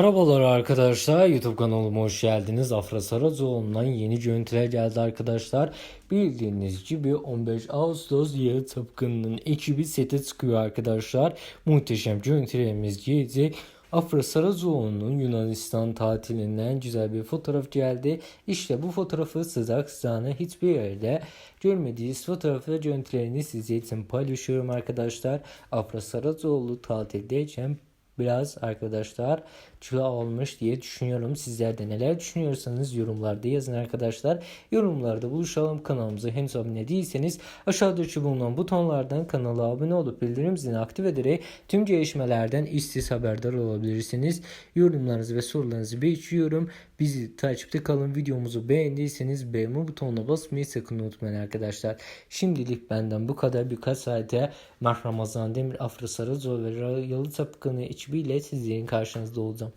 Merhabalar arkadaşlar YouTube kanalıma hoş geldiniz. Afra Saracoğlu'ndan yeni görüntüler geldi arkadaşlar. Bildiğiniz gibi 15 Ağustos Yalı Tapkını'nın ekibi sete çıkıyor arkadaşlar. Muhteşem görüntülerimiz gelecek. Afra Saracoğlu'nun Yunanistan tatilinden güzel bir fotoğraf geldi. İşte bu fotoğrafı sıcak sıcağına hiçbir yerde görmediğiniz fotoğrafı görüntülerini size için paylaşıyorum arkadaşlar. Afra Saracoğlu tatildeyken biraz arkadaşlar kilo almış diye düşünüyorum. Sizler de neler düşünüyorsanız yorumlarda yazın arkadaşlar. Yorumlarda buluşalım. Kanalımıza henüz abone değilseniz aşağıdaki bulunan butonlardan kanala abone olup bildirim zilini aktif ederek tüm gelişmelerden işsiz haberdar olabilirsiniz. Yorumlarınızı ve sorularınızı bekliyorum. Bizi takipte kalın. Videomuzu beğendiyseniz beğenme butonuna basmayı sakın unutmayın arkadaşlar. Şimdilik benden bu kadar. Birkaç saate Mah Ramazan Demir, Afra Saracoğlu ve Yalı Tapkanı ekibiyle sizlerin karşınızda olacağım.